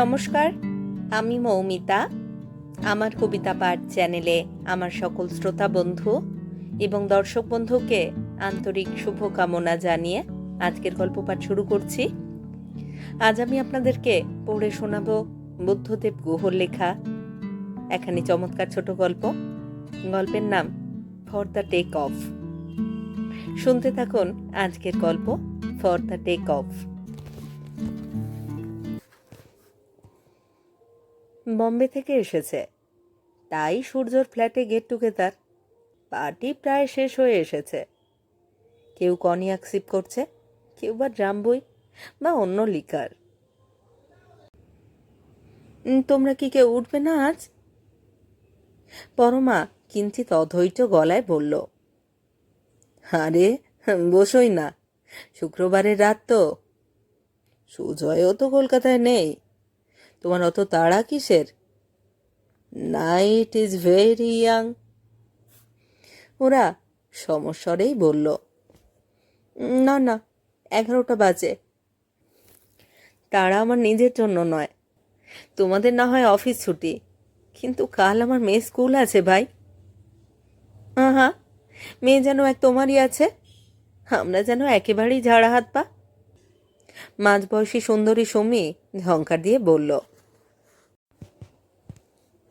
নমস্কার, আমি মৌমিতা। আমার কবিতা পাঠ চ্যানেলে আমার সকল শ্রোতা বন্ধু এবং দর্শক বন্ধুকে আন্তরিক শুভকামনা জানিয়ে আজকের গল্প পাঠ শুরু করছি। আজ আমি আপনাদেরকে পড়ে শোনাব বুদ্ধদেব গুহর লেখা, এখানে চমৎকার ছোট গল্প। গল্পের নাম ফর দ্য টেক অফ শুনতে থাকুন আজকের গল্প for the take off Bombay থেকে এসেছে। তাই সূর্যর ফ্ল্যাটে গেট টুগেদার পার্টি প্রায় শেষ হয়ে এসেছে। কেউ কনিয়াক সিপ করছে, কেউ বা ড্রাম বই বা অন্য লিকার তোমরা কি কেউ উঠবে না আজ? পরমা কিঞ্চিত অধৈর্য গলায় বলল, আরে, বসোই না, শুক্রবারের রাত তো। সুজয়ও তো কলকাতায় নেই। তোমার অত তাড়া কিসের? নাইট ইজ ভেরি ইয়াং ওরা সমস্বরেই বলল, না না, এগারোটা বাজে। তারা আমার নিজের জন্য নয়। তোমাদের না হয় অফিস ছুটি। কিন্তু কাল আমার মেয়ে স্কুল আছে ভাই। হ্যাঁ মেয়ে যেন এক তোমারই আছে। আমরা যেন একেবারেই ঝাড়া হাত পা মাঝবয়সী সুন্দরী সুমি ঝঙ্কার দিয়ে বলল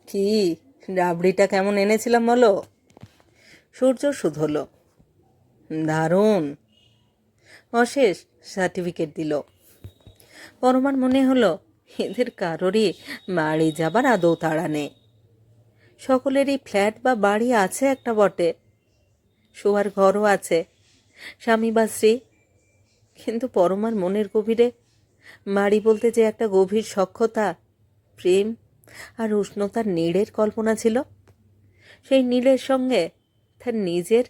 কি? রাবড়িটা কেমন এনেছিলাম বলো? সূর্য শুধল। দারুণ। অশেষ সার্টিফিকেট দিল। পরমার মনে হলো, এদের কারোরই বাড়ি যাবার আদৌ তাড়া নেই। সকলেরই ফ্ল্যাট বা বাড়ি আছে একটা বটে। শোয়ার ঘরও আছে, স্বামী বা স্ত্রী। কিন্তু পরমার মনের গভীরে বাড়ি বলতে যে একটা গভীর সক্ষতা, প্রেম আর উষ্ণতার নীড়ের কল্পনা ছিল। সেই নীড়ের সঙ্গে তার নিজের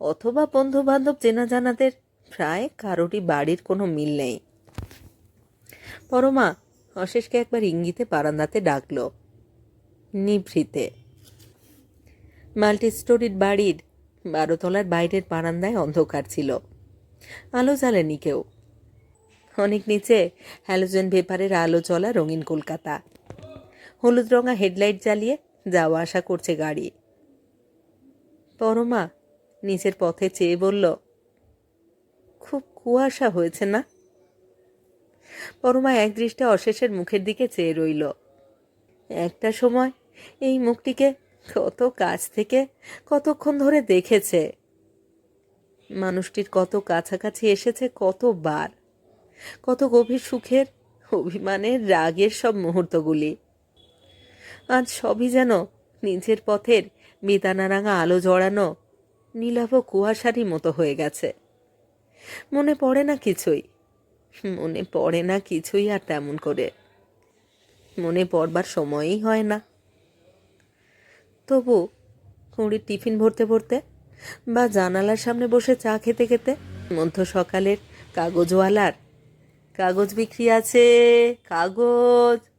অথবা বন্ধু বান্ধব চেনা জানাদের প্রায় কারোরই বাড়ির কোনো মিল নেই। পরমা অশেষকে একবার ইঙ্গিতে বারান্দাতে ডাকল, নিভৃতে। মাল্টি স্টোরির বাড়ির বারোতলার বাইরের বারান্দায় অন্ধকার ছিল। আলো জ্বালেনি কেউ। অনেক নিচে হ্যালোজেন ভেপারের আলো চলা রঙিন কলকাতা। হলুদ রঙা হেডলাইট জ্বালিয়ে যাওয়া আসা করছে গাড়ি। পরমা নিচের পথে চেয়ে বলল, খুব কুয়াশা হয়েছে না? পরমা এক দৃষ্টে অশেষের মুখের দিকে চেয়ে রইল। একটা সময় এই মুখটিকে কত কাছ থেকে কতক্ষণ ধরে দেখেছে? মানুষটির কত কাছাকাছি এসেছে কতবার? কত গভীর সুখের, অভিমানের, রাগের সব মুহূর্তগুলি। আজ সবই যেন নিজের পথের বেদানারাঙা আলো জড়ানো নীলাভ কুয়াশারই মতো হয়ে গেছে। মনে পড়ে না কিছুই। মনে পড়ে না কিছুই আর তেমন করে। মনে পড়বার সময়ই হয় না। তবু কুড়ির টিফিন ভরতে ভরতে বা জানালার সামনে বসে চা খেতে খেতে মধ্য সকালের কাগজওয়ালার কাগজ বিক্রি আছে। কাগজ!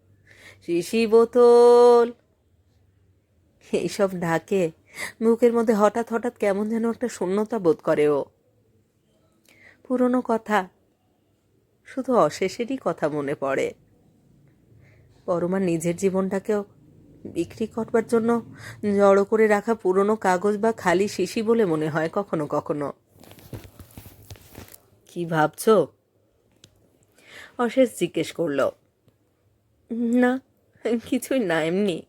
শিশি বোতল এইসব ঢাকে মুখের মধ্যে হঠাৎ হঠাৎ কেমন যেন একটা শূন্যতা বোধ করে ও। পুরনো কথা শুধু অশেষেরই কথা মনে পড়ে। পরমা নিজের জীবনটাকেও বিক্রি করবার জন্য জড়ো করে রাখা পুরনো কাগজ বা খালি শিশি বলে মনে হয় কখনো কখনো। কি ভাবছ? অশেষ জিজ্ঞেস করল। না কিছুই না, এমনি।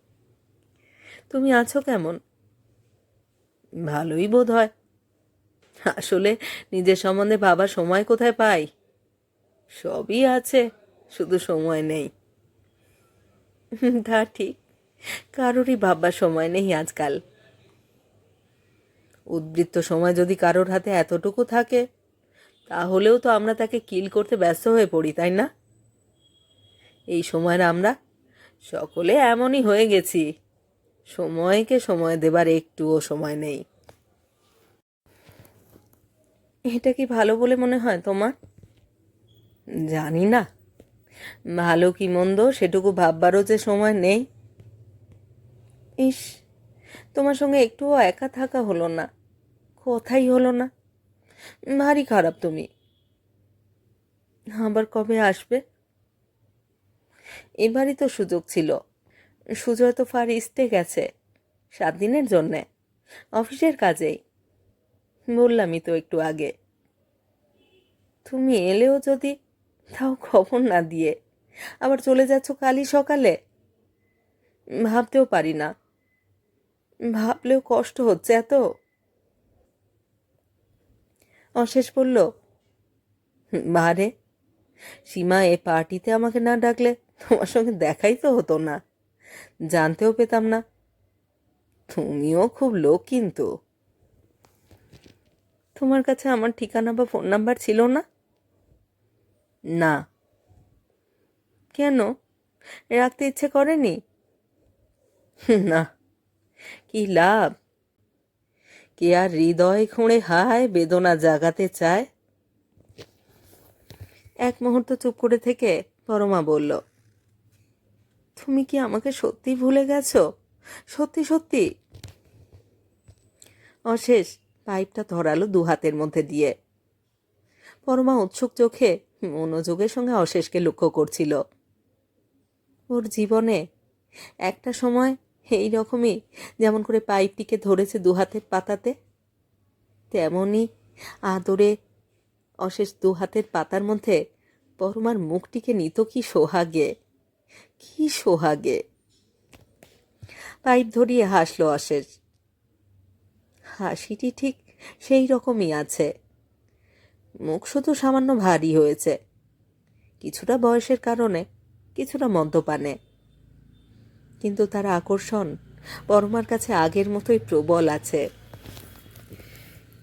তুমি আছো কেমন? ভালোই বোধ হয় আসলে নিজের সম্বন্ধে ভাবার সময় কোথায় পাই? সবই আছে, শুধু সময় নেই। তা ঠিক, কারোরই ভাববার সময় নেই আজকাল। উদ্বৃত্ত সময় যদি কারোর হাতে এতটুকু থাকে, তাহলেও তো আমরা তাকে কিল করতে ব্যস্ত হয়ে পড়ি, তাই না? এই সময়ের আমরা সকলে এমনই হয়ে গেছি। সময়কে সময় দেবার একটুও সময় নেই। এটা কি ভালো বলে মনে হয় তোমার? জানি না। ভালো কি মন্দ সেটুকু ভাববারও যে সময় নেই। ইস, তোমার সঙ্গে একটুও একা থাকা হলো না। কথাই হলো না? ভারী খারাপ তুমি। আবার কবে আসবে? এবারই তো সুযোগ ছিল। সুজয় তো ফার ইস্টে গেছে সাত দিনের জন্যে। অফিসের কাজেই। বললামই তো একটু আগে। তুমি এলেও যদি তাও খবর না দিয়ে আবার চলে যাচ্ছ কালই সকালে? ভাবতেও পারি না। ভাবলেও কষ্ট হচ্ছে এত। অশেষ বলল, বারে সীমা, এ পার্টিতে আমাকে না ডাকলে তোমার সঙ্গে দেখাই তো হতো না। জানতেও পেতাম না। তুমিও খুব লোক কিন্তু। তোমার কাছে আমার ঠিকানা বা ফোন নাম্বার ছিল না? না। কেন? রাখতে ইচ্ছে করেনি? না। কি লাভ? কে আর হৃদয় খুঁড়ে হায় বেদনা জাগাতে চায়? এক মুহূর্ত চুপ করে থেকে পরমা বলল, তুমি কি আমাকে সত্যি ভুলে গেছো? সত্যি সত্যি? অশেষ পাইপটা ধরালো দু হাতের মধ্যে দিয়ে। পরমা উৎসুক চোখে মনোযোগের সঙ্গে অশেষকে লক্ষ্য করছিল। ওর জীবনে একটা সময় এই রকমই যেমন করে পাইপটিকে ধরেছে দু হাতের পাতাতে তেমনই আদরে অশেষ দু হাতের পাতার মধ্যে পরমার মুখটিকে নিত কি সোহাগে কি সোহাগে। পাইপ ধরিয়ে হাসলো অশেষ। হাসিটি ঠিক সেই রকমই আছে। মুখ শুধু সামান্য ভারী হয়েছে। কিছুটা বয়সের কারণে, কিছুটা মদ্যপানে। কিন্তু তার আকর্ষণ পরমার কাছে আগের মতোই প্রবল আছে।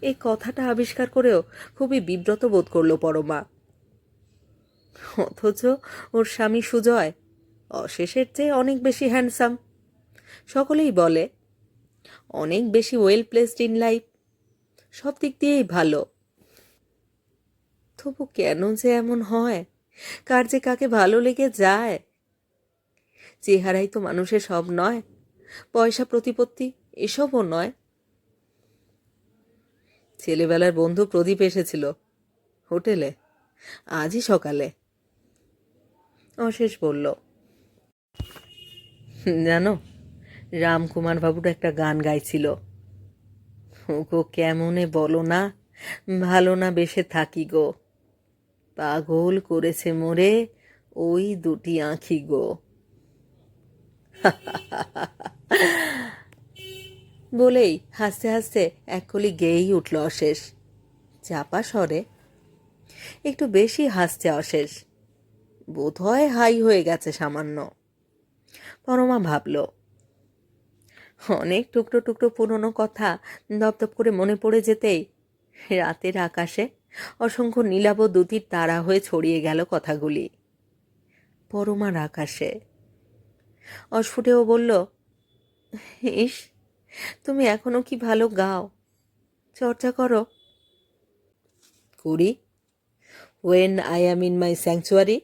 এই কথাটা আবিষ্কার করেও খুবই বিব্রত বোধ করল পরমা। অথচ ওর স্বামী সুজয় অশেষের চেয়ে অনেক বেশি হ্যান্ডসাম সকলেই বলে, অনেক বেশি ওয়েল প্লেসড ইন লাইফ সব দিক দিয়েই ভালো। তবু কেন যে এমন হয়? কার যে কাকে ভালো লেগে যায়? চেহারাই তো মানুষের সব নয়। পয়সা, প্রতিপত্তি, এসবও নয়। ছেলেবেলার বন্ধু প্রদীপ এসেছিল। হোটেলে। আজই সকালে। অশেষ বলল, জানো, রামকুমার বাবুর একটা গান গাইছিল। গো কেমনে বলো না, ভালো না বেশে থাকি গো। পাগল করেছে মোরে ওই দুটি আঁখি গো। বলেই হাসতে হাসতে এক কলি গেয়েই উঠল অশেষ। চাপা স্বরে, একটু বেশি হাসছে অশেষ। বোধহয় হাই হয়ে গেছে সামান্য। পরমা ভাবল, অনেক টুকরো টুকরো পুরনো কথা দপদপ করে মনে পড়ে যেতেই রাতের আকাশে অসংখ্য নীলাব দুটির তারা হয়ে ছড়িয়ে গেল কথাগুলি। পরমার আকাশে। অস্ফুটেও বলল, ইস তুমি এখনও কি ভালো গাও? চর্চা করো। করি when I am in my sanctuary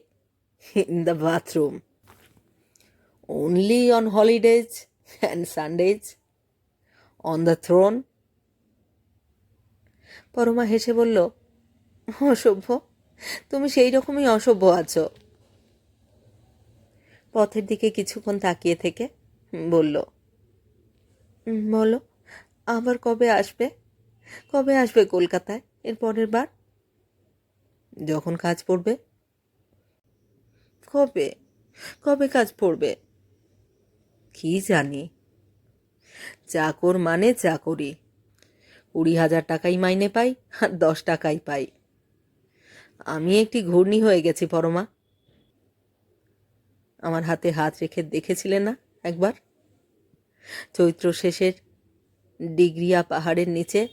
in the bathroom only on holidays and Sundays on the throne. Parama হেসে বলল অসভ্য তুমি সেই রকমই অসভ্য আছো। পথের দিকে কিছুক্ষণ তাকিয়ে থেকে বলল "উম, বলো, আবার কবে আসবে? কবে আসবে কলকাতায়? এর পরের বার? যখন কাজ পড়বে? কবে? কবে কাজ পড়বে? কি জানি। চাকর মানে চাকরি। কুড়ি হাজার টাকাই মাইনে পাই, আর দশ টাকাই পাই। আমি একটি ঘূর্ণি হয়ে গেছি, পরমা। আমার হাতে হাত রেখে দেখেছিলে না একবার? চৈত্র শেষের ডিগ্রিয়া পাহাড়ের নিচে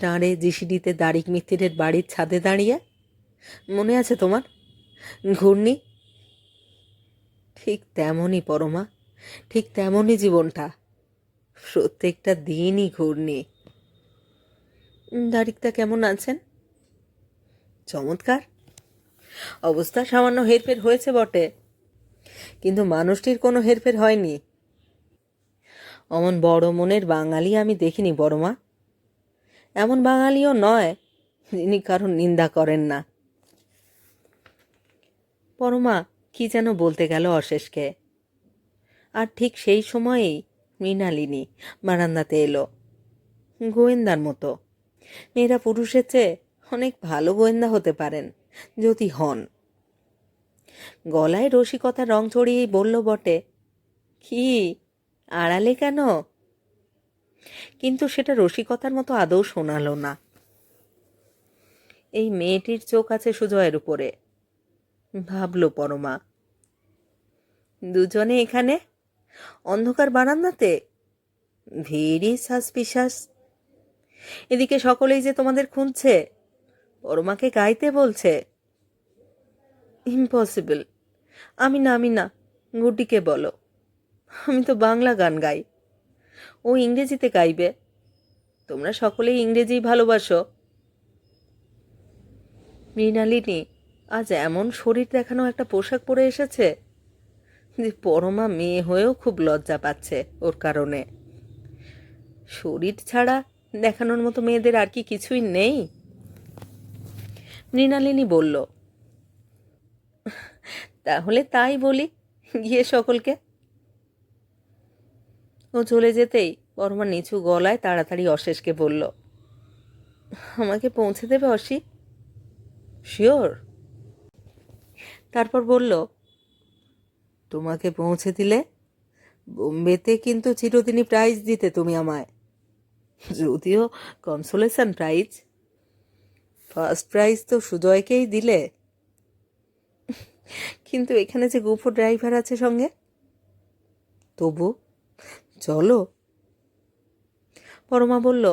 টাঁড়ে জিসিডিতে দাড়িক মিত্তিরের বাড়ির ছাদে দাঁড়িয়ে। মনে আছে তোমার? ঘূর্ণি? ঠিক তেমনই, পরমা। ঠিক তেমনই জীবনটা। প্রত্যেকটা দিনই ঘূর্ণি। দাড়িকটা কেমন আছেন? চমৎকার। অবস্থা সামান্য হেরফের হয়েছে বটে। কিন্তু মানুষটির কোনো হেরফের হয়নি। অমন বড় মনের বাঙালি আমি দেখিনি বড়মা এমন বাঙালিও নয়, যিনি কারণ নিন্দা করেন না। পরমা কি যেন বলতে গেল অশেষকে। আর ঠিক সেই সময়েই মৃণালিনী বারান্দাতে এলো। গোয়েন্দার মতো। মেয়েরা পুরুষের চেয়ে অনেক ভালো গোয়েন্দা হতে পারেন, যদি হন। গলায় রসিকতা রং চড়িয়েই বলল বটে, কি আড়ালে কেন? কিন্তু সেটা রসিকতার মতো আদৌ শোনালো না। এই মেয়েটির চোখ আছে সুজয়ের উপরে। ভাবল পরমা। দুজনে এখানে? অন্ধকার বারান্দাতে? Very suspicious. এদিকে সকলেই যে তোমাদের খুঁজছে, পরমাকে গাইতে বলছে। ইম্পসিবল। আমি না আমি না, গুড্ডিকে বলো। আমি তো বাংলা গান গাই। ও ইংরেজিতে গাইবে। তোমরা সকলেই ইংরেজি ভালোবাসো। মৃণালিনী আজ এমন শরীর দেখানো একটা পোশাক পরে এসেছে যে পরমা মেয়ে হয়েও খুব লজ্জা পাচ্ছে ওর কারণে। শরীর ছাড়া দেখানোর মতো মেয়েদের আর কি কিছুই নেই? মৃণালিনী বলল, তাহলে তাই বলি গিয়ে সকলকে। ও চলে যেতেই পরমা নিচু গলায় তাড়াতাড়ি অশেষকে বলল, আমাকে পৌঁছে দেবে অসি? শিওর। তারপর বলল, তোমাকে পৌঁছে দিলে বোম্বেতে কিন্তু চিরদিনই প্রাইজ দিতে তুমি আমায়। যদিও কনসোলেশন প্রাইজ ফার্স্ট প্রাইজ তো সুজয়কেই দিলে। কিন্তু এখানে যে গুফো ড্রাইভার আছে সঙ্গে, তবু চলো। পরমা বলল,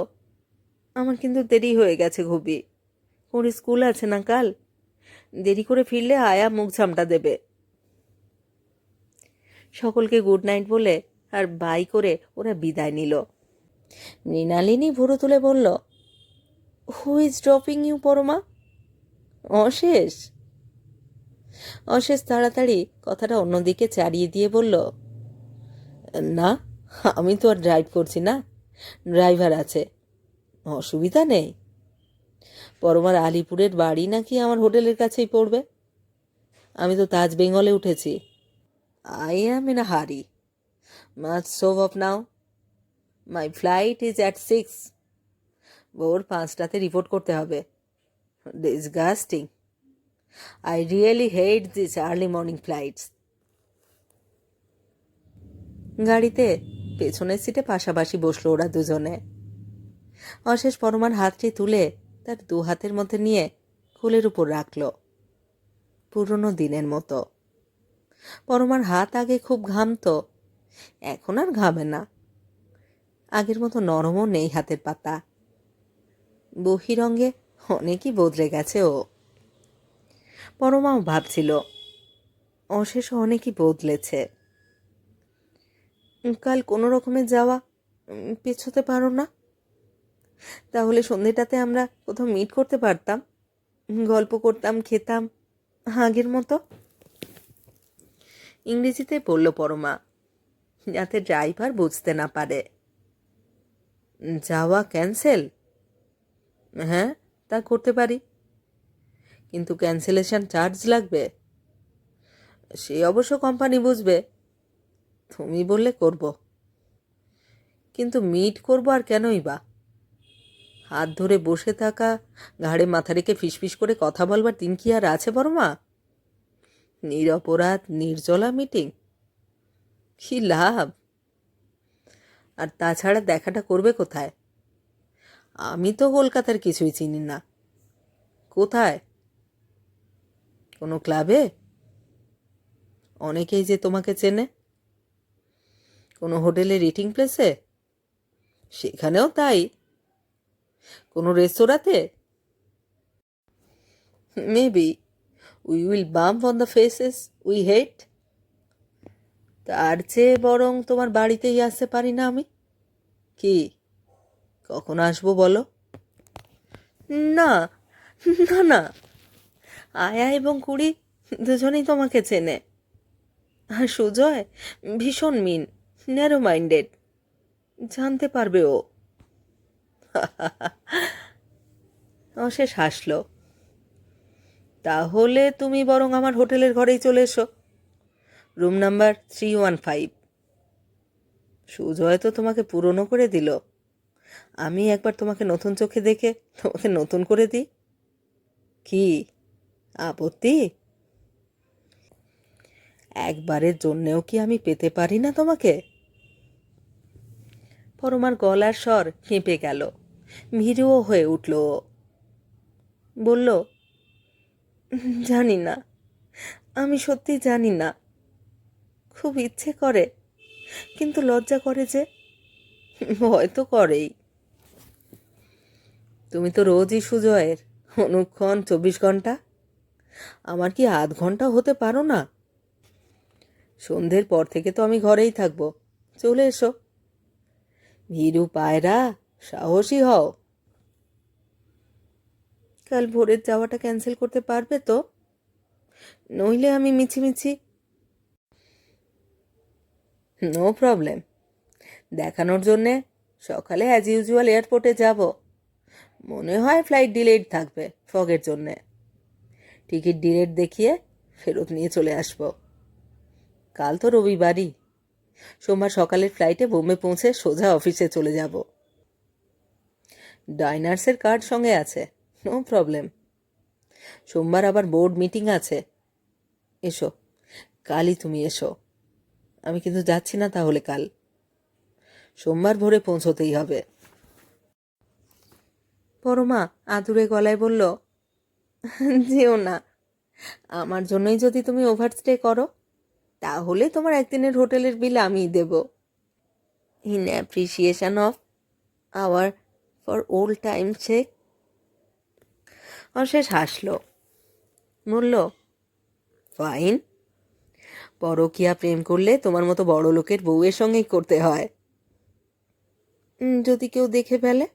আমার কিন্তু দেরি হয়ে গেছে ঘুবি। ওর স্কুল আছে না কাল? দেরি করে ফিরলে আয়া মুখ ঝামটা দেবে। সকলকে গুড নাইট বলে আর বাই করে ওরা বিদায় নিল। মৃণালিনী ভুরু তুলে বলল who is dropping you Parama Ashesh. Ashesh তাড়াতাড়ি কথাটা অন্যদিকে চারিয়ে দিয়ে বলল, না আমি তো আর ড্রাইভ করছি না। ড্রাইভার আছে। অসুবিধা নেই। পরমার আলিপুরের বাড়ি নাকি আমার হোটেলের কাছেই পড়বে। আমি তো তাজ বেঙ্গলে উঠেছি I am in hurry must shove off now. My flight is at six. ভোর পাঁচটাতে রিপোর্ট করতে হবে। Disgusting. I really hate this early morning flights গাড়িতে পেছনের সিটে পাশাপাশি বসল ওরা দুজনে। অশেষ পরমার হাতটি তুলে তার দু হাতের মধ্যে নিয়ে কোলের উপর রাখল। পুরনো দিনের মতো। পরমার হাত আগে খুব ঘামতো, এখন আর ঘামে না। আগের মতো নরমও নেই হাতের পাতা। বহিরঙ্গে অনেকই বদলে গেছে ও। পরমাও ভাবছিল অশেষ অনেকই বদলেছে। কাল কোনো রকমে যাওয়া পেছোতে পারো না। তাহলে সন্ধেটাতে আমরা কোথাও মিট করতে পারতাম, গল্প করতাম, খেতাম, আগের মতো। ইংরেজিতে বলল পরমা, যাতে ড্রাইভার বুঝতে না পারে। যাওয়া ক্যান্সেল হ্যাঁ তা করতে পারি। কিন্তু ক্যান্সেলেশন চার্জ লাগবে? সে অবশ্য কোম্পানি বুঝবে। তুমি বললে করব। কিন্তু মিট করব আর কেনই বা? হাত ধরে বসে থাকা, ঘাড়ে মাথা রেখে ফিসফিস করে কথা বলবার দিন কি আর আছে বর্মা নিরপরাধ, নির্জলা মিটিং কি লাভ? আর তাছাড়া দেখাটা করবে কোথায়? আমি তো কলকাতার কিছুই চিনি না। কোথায়? কোনো ক্লাবে অনেকেই যে তোমাকে চেনে। কোনো হোটেলে রিটিং প্লেসে? সেখানেও তাই। কোনো রেস্তোরাঁতে? Maybe we will bump on the faces we hate তার চেয়ে বরং তোমার বাড়িতেই আসতে পারি না আমি। কি? কখন আসব বলো? না না না। আয়া এবং কুড়ি, দুজনেই তোমাকে চেনে। আর সুজয়, ভীষণ মিন। ন্যারো মাইন্ডেড জানতে পারবে ও। অশেষ হাসল। তাহলে তুমি বরং আমার হোটেলের ঘরেই চলে এসো। Room number three one five. Sujoy তো তোমাকে পুরনো করে দিল। আমি একবার তোমাকে নতুন চোখে দেখে তোমাকে নতুন করে দিই। কি? আপত্তি? একবারের জন্যেও কি আমি পেতে পারি না তোমাকে? পরমার গলার স্বর কেঁপে গেল। ভীরুও হয়ে উঠল। বলল, জানি না, আমি সত্যি জানি না। খুব ইচ্ছে করে, কিন্তু লজ্জা করে যে, ভয় তো করেই। তুমি তো রোজই সুজয়ের অনুক্ষণ চব্বিশ ঘণ্টা। আমার কি আধ ঘণ্টা হতে পারো না? সন্ধ্যের পর থেকে তো আমি ঘরেই থাকব। চলে এসো। ভীরু পায়রা, সাহসী হও। কাল ভোরের যাওয়াটা ক্যান্সেল করতে পারবে তো? নইলে আমি মিছিমিছি। No problem. দেখানোর জন্যে সকালে অ্যাজ ইউজুয়াল এয়ারপোর্টে যাব। মনে হয় ফ্লাইট ডিলেড থাকবে ফগের জন্যে। টিকিট ডিলেট দেখিয়ে ফেরত নিয়ে চলে আসব। কাল তো রবিবারই। সোমবার সকালের ফ্লাইটে বোম্বে পৌঁছে সোজা অফিসে চলে যাব। ডাইনার্সের কার্ড সঙ্গে আছে। No problem. সোমবার আবার বোর্ড মিটিং আছে। এসো। কালই তুমি এসো। আমি কিন্তু যাচ্ছি না তাহলে কাল। সোমবার ভোরে পৌঁছতেই হবে। পরমা আদুরে গলায় বলল, যেও না। আমার জন্যই যদি তুমি ওভারস্টে করো তাহলে তোমার একদিনের হোটেলের বিল আমিই দেব। In appreciation of our for old time sake Ashesh হাসল। বলল ফাইন পরকিয়া প্রেম করলে তোমার মতো বড় লোকের বউয়ের সঙ্গেই করতে হয়। যদি কেউ দেখে ফেলে?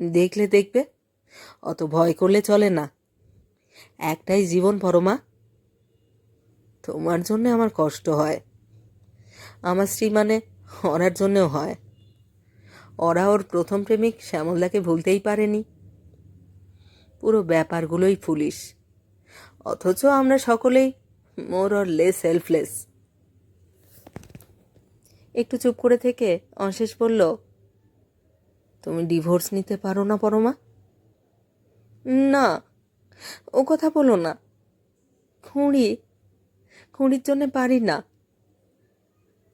দেখলে দেখবে। অত ভয় করলে চলে না। একটাই জীবন পরমা তোমার জন্য আমার কষ্ট হয়। আমার স্ত্রী মানে ওরার জন্যও হয়। ওরা ওর প্রথম প্রেমিক শ্যামলদাকে ভুলতেই পারেনি। পুরো ব্যাপারগুলোই ফুলিশ অথচ আমরা সকলেই মোর অর লেস সেলফলেস একটু চুপ করে থেকে অশেষ বলল, তুমি ডিভোর্স নিতে পারো না পরমা? না, ও কথা বলো না। খুঁড়ি খুঁড়ির জন্যে পারি না।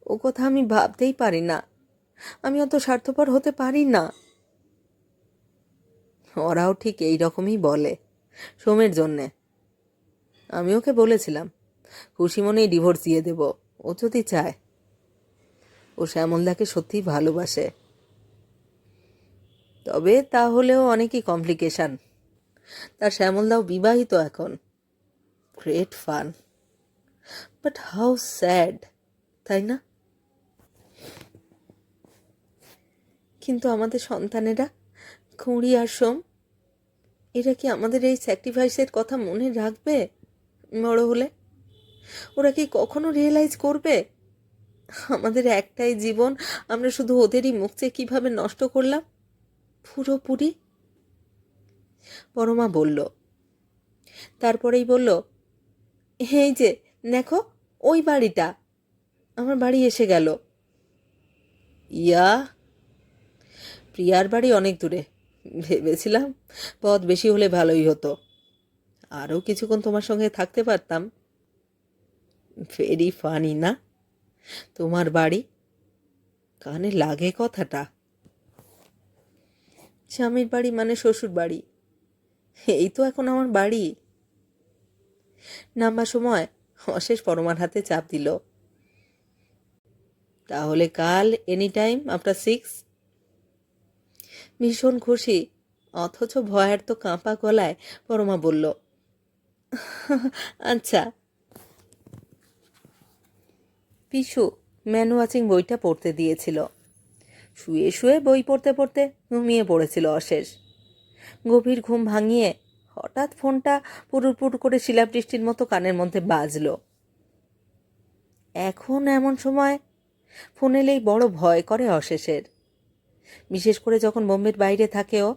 ও কথা আমি ভাবতেই পারি না। আমি অত স্বার্থপর হতে পারি না। ওরাও ঠিক এই রকমই বলে, সোমের জন্যে। আমি ওকে বলেছিলাম খুশি মনেই ডিভোর্স দিয়ে দেব, ও যদি চায়। ও শ্যামলদাকে সত্যিই ভালোবাসে। তবে তাহলেও অনেকই কমপ্লিকেশন। তার শ্যামলদাও বিবাহিত এখন। Great fun. But how sad তাই না? কিন্তু আমাদের সন্তানেরা, খুঁড়ি আর সোম, এরা কি আমাদের এই স্যাক্রিফাইসের কথা মনে রাখবে? বড় হলে? ওরা কি কখনো রিয়েলাইজ করবে? আমাদের একটাই জীবন, আমরা শুধু ওদেরই মুখে কীভাবে নষ্ট করলাম? পুরোপুরি? পরমা বলল। তারপরেই বলল, এই যে দেখো, ওই বাড়িটা। আমার বাড়ি এসে গেল। ইয়া প্রিয়ার বাড়ি অনেক দূরে। ভেবেছিলাম পথ বেশি হলে ভালোই হতো। আরও কিছুক্ষণ তোমার সঙ্গে থাকতে পারতাম। ভেরি ফানি, না? তোমার বাড়ি? কানে লাগে কথাটা। স্বামীর বাড়ি মানে শ্বশুর বাড়ি। এই তো এখন আমার বাড়ি। নাম্বার সময় অশেষ পরমার হাতে চাপ দিল। তাহলে কাল এনি টাইম আফটার সিক্স ভীষণ খুশি, অথচ ভয়ের তো কাঁপা গলায় পরমা বলল আচ্ছা। পিসু ম্যান বইটা পড়তে দিয়েছিল। শুয়ে শুয়ে বই পড়তে পড়তে ঘুমিয়ে পড়েছিল অশেষ। গভীর ঘুম ভাঙিয়ে হঠাৎ ফোনটা পুরুপুর করে শিলাবৃষ্টির মতো কানের মধ্যে বাজলো। এখন এমন সময় ফোন এলেই বড় ভয় করে অশেষের। বিশেষ করে যখন বোম্বের বাইরে থাকেও।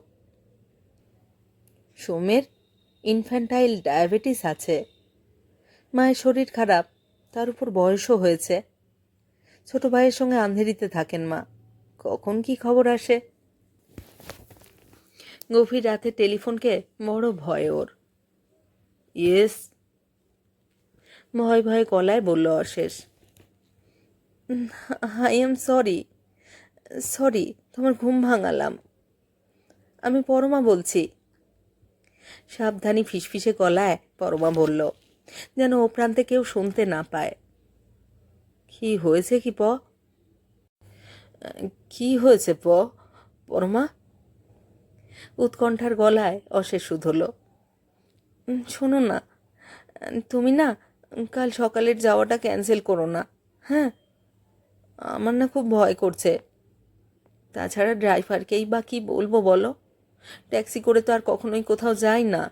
সোমের ইনফ্যান্টাইল ডায়াবেটিস আছে। মায়ের শরীর খারাপ, তার উপর বয়সও হয়েছে। ছোট ভাইয়ের সঙ্গে আন্ধেরিতে থাকেন মা। কখন কি খবর আসে? গভীর রাতে টেলিফোনকে বড় ভয় ওর। ইয়েস। ভয় ভয়ে গলায় বলল অশেষ। I am sorry. সরি, তোমার ঘুম ভাঙালাম। আমি পরমা বলছি। সাবধানী ফিসফিসে গলায় পরমা বলল, যেন ও প্রান্তে কেউ শুনতে না পায়। কি হয়েছে কি প? কি হয়েছে প, পরমা? উৎকণ্ঠার গলায় অশেষ শুধলো শোনো না, তুমি না কাল সকালের যাওয়াটা ক্যান্সেল করো না হ্যাঁ? আমার না খুব ভয় করছে। তাছাড়া ড্রাইভারকেই বা কী বলব বলো? ট্যাক্সি করে তো আর কখনোই কোথাও যাই না।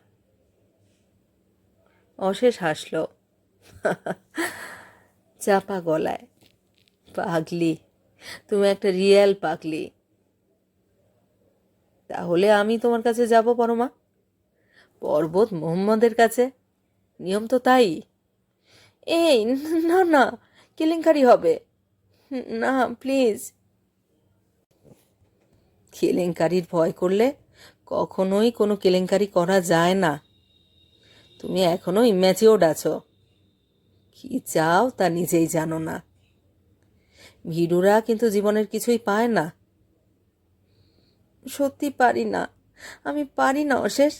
অশেষ হাসল। চাপা গলায়, পাগলি, তুমি একটা রিয়েল পাগলি। তাহলে আমি তোমার কাছে যাব পরমা? পর্বত মোহাম্মদের কাছে? নিয়ম তো তাই। এই, না না, কেলেঙ্কারি হবে। না, প্লিজ। কেলেঙ্কারির ভয় করলে কখনোই কোনো কেলেঙ্কারি করা যায় না। তুমি এখনও ইম্যাচিওর্ড আছো। কি চাও তা নিজেই জানো না। ভিড়ুরা কিন্তু জীবনের কিছুই পায় না। সত্যি পারি না। আমি পারি না অশেষ।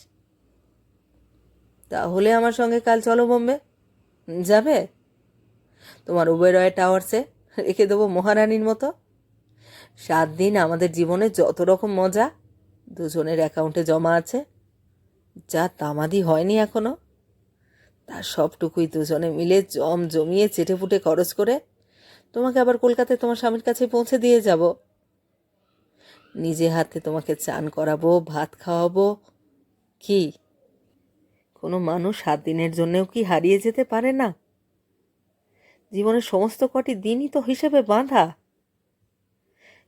তাহলে আমার সঙ্গে কাল চলো বোম্বে। যাবে? তোমার উবেরয় টাওয়ার্সে রেখে দেবো মহারানীর মতো। সাত দিন আমাদের জীবনে যত রকম মজা, দুজনের অ্যাকাউন্টে জমা আছে। যা তামাদি হয়নি এখনও। তার সবটুকুই দুজনে মিলে জম জমিয়ে চেটে ফুটে খরচ করে তোমাকে আবার কলকাতায় তোমার স্বামীর কাছে পৌঁছে দিয়ে যাব। নিজে হাতে তোমাকে চান করাবো, ভাত খাওয়াবো। কি? কোনো মানুষ সাত দিনের জন্যেও কি হারিয়ে যেতে পারে না? জীবনের সমস্ত কটি দিনই তো হিসেবে বাঁধা।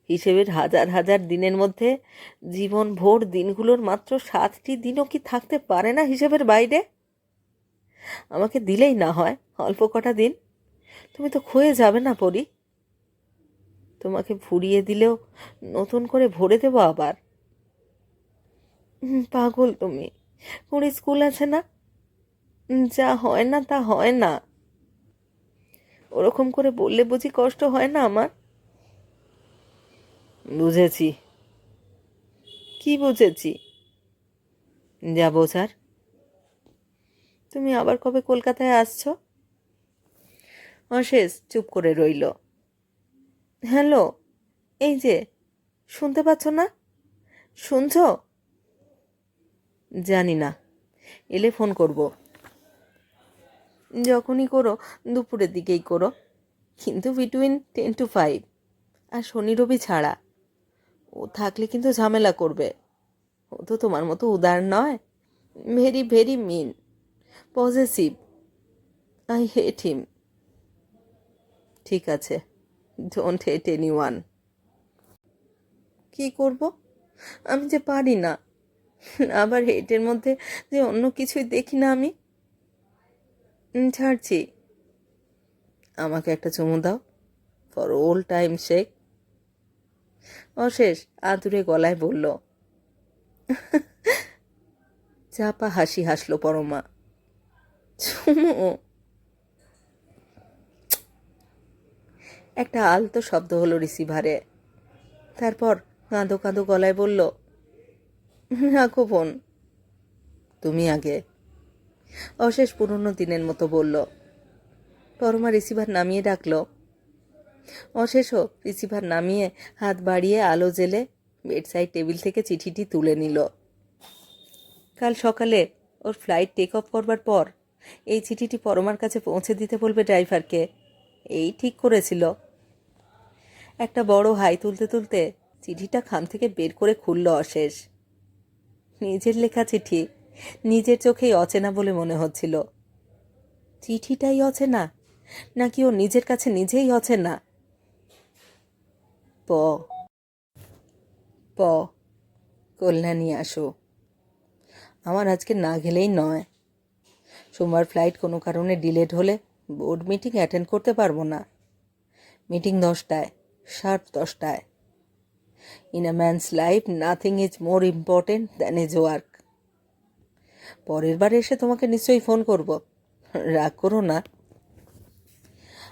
হিসেবের হাজার হাজার দিনের মধ্যে জীবন ভোর দিনগুলোর মাত্র সাতটি দিনও কি থাকতে পারে না হিসেবের বাইরে? আমাকে দিলেই না হয়, অল্প কটা দিন। তুমি তো ক্ষয়ে যাবে না, পরি। তোমাকে ফুরিয়ে দিলেও নতুন করে ভরে দেবো আবার। পাগল তুমি ওর স্কুল আছে না? যা হয় না তা হয় না। ওরকম করে বললে বুঝি কষ্ট হয় না আমার? বুঝেছি। কি বুঝেছি? যা বোঝার। তুমি আবার কবে কলকাতায় আসছো? অশেষ, চুপ করে রইল। হ্যালো, এই যে, শুনতে পাচ্ছ না? শুনছ? জানি না, এলে ফোন করব। যখনই করো, দুপুরের দিকেই করো। কিন্তু বিটুইন টেন টু ফাইভ আর শনি রবি ছাড়া। ও থাকলে কিন্তু ঝামেলা করবে। ও তো তোমার মতো উদার নয়। Very very mean positive I hate him ঠিক আছে। ডোন্ট হেট এনি ওয়ান কী করব? আমি যে পারি না। আবার হেটের মধ্যে যে অন্য কিছুই দেখি না আমি। ছাড়ছি। আমাকে একটা চুমু দাও। ফর ওল টাইম শেক অশেষ, আদুরে গলায় বলল। চাপা হাসি হাসলো পরমা। চুমু? একটা আলতো শব্দ হলো রিসিভারে। তারপর কাঁদো কাঁদো গলায় বলল রাখো ফোন তুমি আগে। অশেষ পুরনো দিনের মতো বলল। পরমা রিসিভার নামিয়ে ডাকলো। অশেষও রিসিভার নামিয়ে হাত বাড়িয়ে আলো জেলে বেডসাইড টেবিল থেকে চিঠিটি তুলে নিল। কাল সকালে ওর ফ্লাইট টেক অফ করবার পর এই চিঠিটি পরমার কাছে পৌঁছে দিতে বলবে ড্রাইভারকে। এই ঠিক করেছিল। একটা বড় হাই তুলতে তুলতে চিঠিটা খাম থেকে বের করে খুলল অশেষ। নিজের লেখা চিঠি নিজের চোখেই অচেনা বলে মনে হচ্ছিল। চিঠিটাই অচেনা? নাকি ও নিজের কাছে নিজেই অচেনা? প। প। কল্যাণী, আসো। আমার আজকে না গেলেই নয়। সোমবার ফ্লাইট কোনো কারণে ডিলেট হলে বোর্ড মিটিং অ্যাটেন্ড করতে পারব না। মিটিং দশটায়। শার্প দশটায়। In a man's life nothing is more important than is work পরের বার এসে তোমাকে নিশ্চয়ই ফোন করব। রাগ করো না।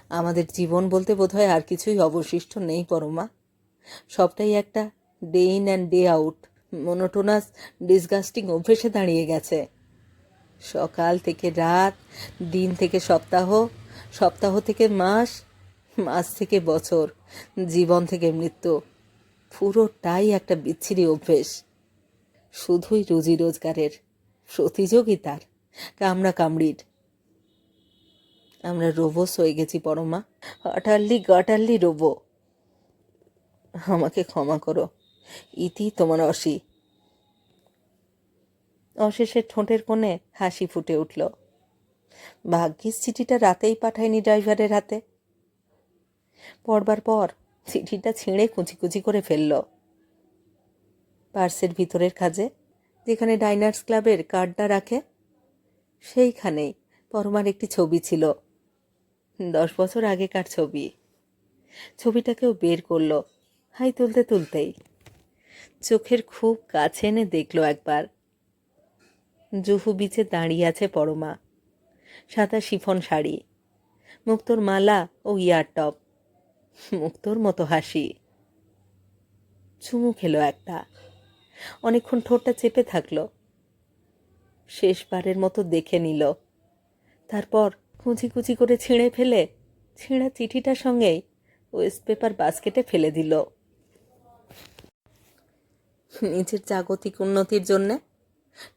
আমাদের জীবন বলতে বোধহয় আর কিছুই অবশিষ্ট নেই, পরমা। সবটাই একটা day in and day out monotonous disgusting অভ্যেসে দাঁড়িয়ে গেছে। সকাল থেকে রাত, দিন থেকে সপ্তাহ সপ্তাহ থেকে মাস মাস থেকে বছর, জীবন থেকে মৃত্যু, পুরোটাই একটা বিচ্ছিরি অভ্যেস। শুধুই রুজি রোজগারের প্রতিযোগিতার কামড়া কামড়ির। আমরা রোবস হয়ে গেছি পরমা আটারলি গাটারলি রোবো। আমাকে ক্ষমা করো, ইতি তোমার অসি। অশেষের ঠোঁটের কোণে হাসি ফুটে উঠল। ভাগ্যিস চিঠিটা রাতেই পাঠায়নি ড্রাইভারের হাতে। পড়বার পর চিঠিটা ছিঁড়ে কুচি কুচি করে ফেলল। পার্সের ভিতরের কাজে, যেখানে ডাইনার্স ক্লাবের কার্ডটা রাখে, সেইখানেই পরমার একটি ছবি ছিল। দশ বছর আগেকার ছবি। ছবিটাকেও বের করল, হাই তুলতে তুলতেই। চোখের খুব কাছে এনে দেখল একবার। জুহু বিচে দাঁড়িয়ে আছে পরমা। সাদা শিফন শাড়ি, মুক্তোর মালা ও ইয়ার টপ মুক্তোর মতো হাসি। চুমু খেলো একটা। অনেকক্ষণ ঠোঁটটা চেপে থাকল। শেষবারের মতো দেখে নিল। তারপর কুচি কুচি করে ছিঁড়ে ফেলে ছিঁড়া চিঠিটার সঙ্গেই ওয়েস্ট পেপার বাস্কেটে ফেলে দিল। নিজের জাগতিক উন্নতির জন্যে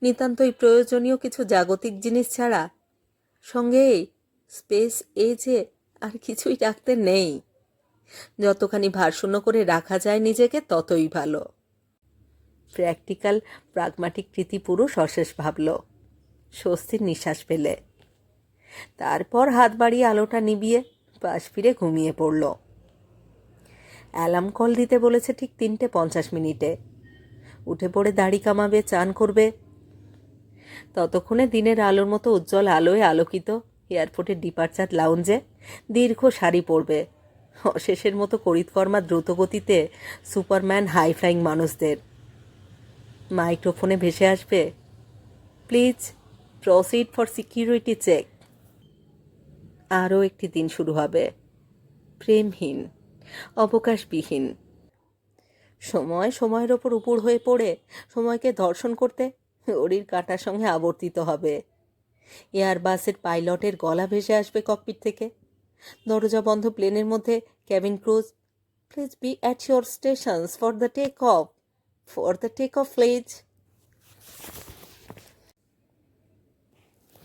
নিতান্তই প্রয়োজনীয় কিছু জাগতিক জিনিস ছাড়া সঙ্গেই স্পেস এজে আর কিছুই রাখতে নেই। যতখানি ভারশূন্য করে রাখা যায় নিজেকে, ততই ভালো। প্র্যাকটিক্যাল প্রাগমাটিক কৃতি পুরুষ অশেষ ভাবল। স্বস্তির নিঃশ্বাস পেলে তারপর হাত বাড়িয়ে আলোটা নিবিয়ে পাশ ফিরে ঘুমিয়ে পড়ল। অ্যালার্ম কল দিতে বলেছে ঠিক তিনটে পঞ্চাশ মিনিটে। উঠে পড়ে দাড়ি কামাবে, চান করবে। ততক্ষণে দিনের আলোর মতো উজ্জ্বল আলোয় আলোকিত, এয়ারপোর্টের ডিপার্চার লাউঞ্জে দীর্ঘ শাড়ি পরবে। অশেষের মতো করিতকর্মা দ্রুতগতিতে সুপারম্যান হাই ফ্লাইং মানুষদের। মাইক্রোফোনে ভেসে আসবে, please proceed for security check. আরও একটি দিন শুরু হবে, প্রেমহীন, অবকাশবিহীন। সময় সময়ের ওপর উপর হয়ে পড়ে সময়কে ধর্ষণ করতে ঘড়ির কাঁটার সঙ্গে আবর্তিত হবে। এয়ারবাসের পাইলটের গলা ভেসে আসবে ককপিট থেকে। দরজা বন্ধ প্লেনের মধ্যে cabin crews please be at your stations for the take off for the take off please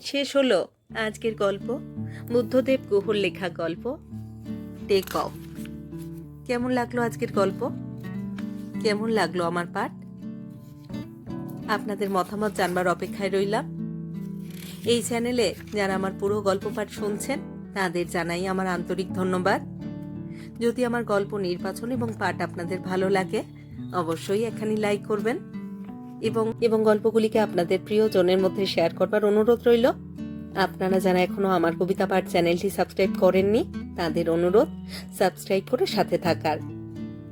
শেষ হলো আজকের গল্প, বুদ্ধদেব গুহর লেখা গল্প টেক অফ কেমন লাগল আজকের গল্প? কেমন লাগল আমার পাঠ? আপনাদের মতামত জানবার অপেক্ষায় রইলাম। এই চ্যানেলে যারা আমার পুরো গল্প পাঠ শুনছেন তাদের জানাই আমার আন্তরিক ধন্যবাদ। যদি আমার গল্প নির্বাচন এবং পাঠ আপনাদের ভালো লাগে, অবশ্যই এখানে লাইক করবেন এবং এবং গল্পগুলিকে আপনাদের প্রিয়জনের মধ্যে শেয়ার করবার অনুরোধ রইল। আপনারা যারা এখনও আমার কবিতা পাঠ চ্যানেলটি সাবস্ক্রাইব করেননি, তাদের অনুরোধ, সাবস্ক্রাইব করে সাথে থাকার।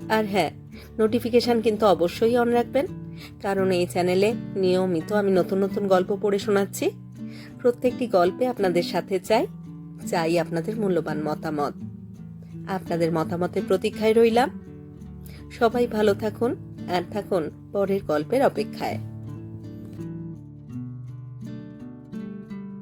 আর হ্যাঁ নোটিফিকেশান কিন্তু অবশ্যই অন রাখবেন, কারণ এই চ্যানেলে নিয়মিত আমি নতুন নতুন গল্প পড়ে শোনাচ্ছি। প্রত্যেকটি গল্পে আপনাদের সাথে চাই চাই আপনাদের মূল্যবান মতামত। আপনাদের মতামতের প্রতীক্ষায় রইলাম। সবাই ভালো থাকুন, আর থাকুন পরের গল্পের অপেক্ষায়।